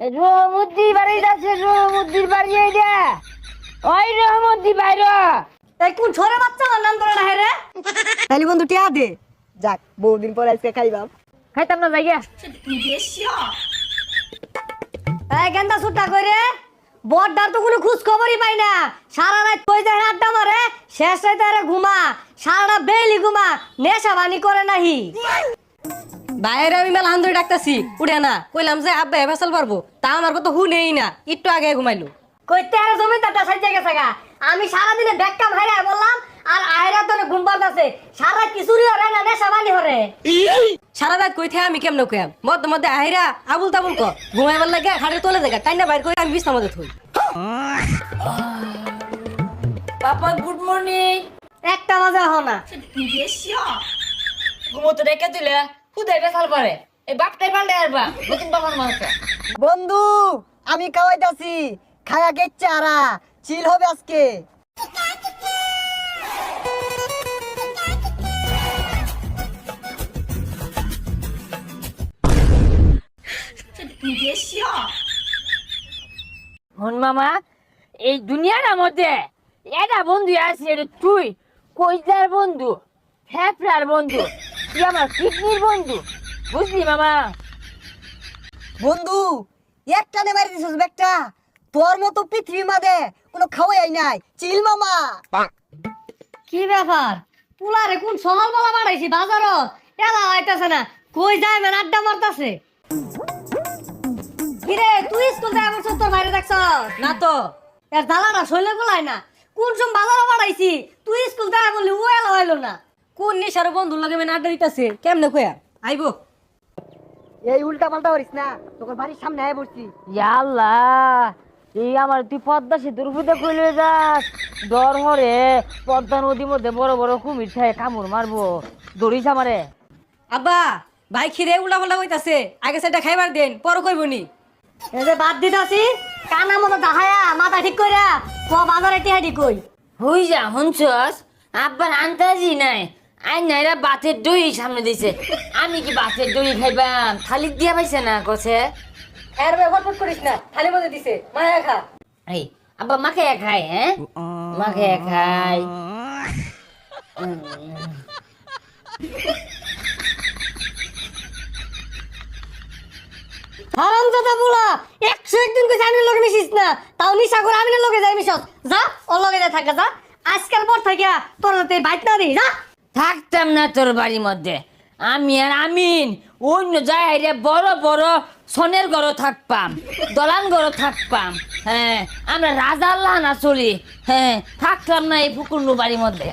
বাড়ি যাচ্ছে রহমদ্দির বাড়ি এইটা ওই রহমদ্দি বাইর এই কোন ছোরে বাচ্চা আমার নাম করে না রে? তাহলে বন্ধু টিয়া দে। যাক বহুদিন পর আজকে খাইবাম। খাইতাম না জায়গা এই গেন্দা সুট্টা করে বড়দার তো কোনো খোঁজ খবরই পাই না। সারা রাত কই যায় আড্ডা মারে? শেষ রাতে ঘুমা। সারা বেলি ঘুমা। নেশা বানি করে নাহি। বাইরে আমি মেলা হান্দরে ডাকতাছি। উঠে না কইলাম যে আব্বা ফেসাল পারব। তা আমার কথা হু নেই না একটু আগে ঘুমাইলো। কইতে আর জমিদারটা সাইজে গেছে গা। আমি সারাদিনে ব্যাগটা ভাইরা বললাম আর আয়রা তো ঘুম পাতাছে সারা কিছুরই হরে না নেশা বানি হরে। সারা রাত কই থেকে আমি কেমন কইয়াম? মধ্যে মধ্যে আহিরা আবুল তাবুল ক ঘুমাইবার লাগে খাটের তোলে দেখা টাইনা বাইর করে আমি বিছনা মধ্যে থই। Papa good morning. একটা বাজে হ না। ঘুমোতে রেখে দিলে। খুদে বেসাল পারে এই বাপটাই পাল্টে আসবা নতুন বাবার মাথা বন্ধু আমি খাওয়াইতাছি। খায়া গেচ্ছে আরা চিল হবে আজকে। হন মামা এই দুনিয়ার মধ্যে এটা বন্ধু আছে এটা তুই। কইজার বন্ধু ফ্যাফড়ার বন্ধু। তুই আমার কিডনির বন্ধু। বুঝলি মামা বন্ধু একটা নে মারি দিছিস ব্যাগটা। তোর মতো পৃথিবী মাঝে কোনো খাওয়াই নাই। চিল মামা। কি ব্যাপার? পুলারে কোন সহল বলা বাড়াইছি বাজারত? এলা হইতাছে না কই যায় মেন আড্ডা মারতাছে। কিরে তুই স্কুল যায় আমার তোর বাইরে দেখছ না তো। এর দালাটা শৈলে গুলাই না। কোন সম বাজারে বাড়াইছি তুই স্কুল যায় বলি ও এলা হইল না। কোন নিশার বন্ধু লাগে মেন আড্ডা দিতাছে? কেমনে কইয়া আইবো। এই উল্টা পাল্টা করিস না তোর বাড়ির সামনে আয় বসছি। আল্লাহ এই আমার তুই পদ্মা সেতুর উপরে কইলে যাস? ডর হরে পদ্মা নদীর মধ্যে বড় বড় কুমির থাকে কামড় মারবো। দৌড়িস আমারে। আব্বা ভাই খিরে উল্টা পাল্টা কইতাছে। আগে সেটা খাইবার দেন পর কইবনি এই যে বাদ দিতাছি কানা মতো দাহায়া মাথা ঠিক কইরা ক বাজারে টিহাডি কই? হই যা হনছস আব্বার আন্তাজি নাই। আই নাইরা বাতের দই সামনে দিছে। আমি কি বাতের দই খাইবাম? থালি দিয়া পাইছে না কছে? এর ব্যবহার করিস না। খালি মধ্যে দিছে। মায়া খা। এই আব্বা মাকে খাই হ্যাঁ? মাকে খাই হারাম দাদা বলা একশো একদিন কইছে আমি লগে মিশিস না। তাও নিশা করে আমি লগে যাই মিশস। যা ওর লগে যা থাকা যা। আজকাল পর থাকিয়া তোর হাতে বাইক না দিই যা। থাকতাম না তোর বাড়ির মধ্যে। আমি আর আমিন অন্য জায়গায় বড় বড় সনের ঘর থাকপাম দলান ঘর থাকপাম হ্যাঁ আমরা রাজা আল্লাহ না চলি হ্যাঁ থাকতাম না এই ফুকুন্ডু বাড়ির মধ্যে।